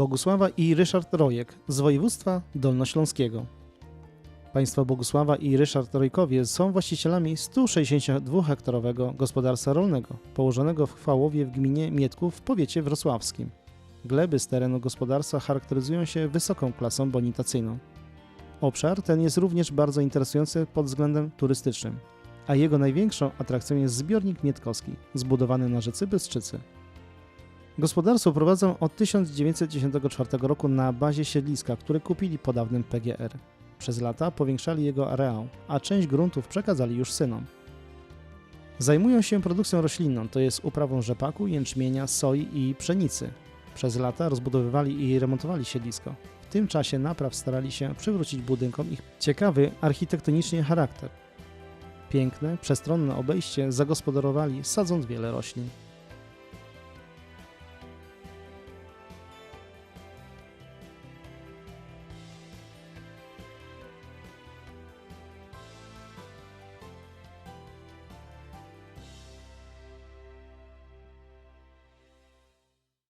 Bogusława i Ryszard Rojek z województwa dolnośląskiego. Państwo Bogusława i Ryszard Rojkowie są właścicielami 162-hektarowego gospodarstwa rolnego położonego w Chwałowie w gminie Mietków w powiecie wrocławskim. Gleby z terenu gospodarstwa charakteryzują się wysoką klasą bonitacyjną. Obszar ten jest również bardzo interesujący pod względem turystycznym, a jego największą atrakcją jest zbiornik Mietkowski, zbudowany na rzece Bystrzycy. Gospodarstwo prowadzą od 1994 roku na bazie siedliska, które kupili po dawnym PGR. Przez lata powiększali jego areał, a część gruntów przekazali już synom. Zajmują się produkcją roślinną, to jest uprawą rzepaku, jęczmienia, soi i pszenicy. Przez lata rozbudowywali i remontowali siedlisko. W tym czasie napraw starali się przywrócić budynkom ich ciekawy architektonicznie charakter. Piękne, przestronne obejście zagospodarowali, sadząc wiele roślin.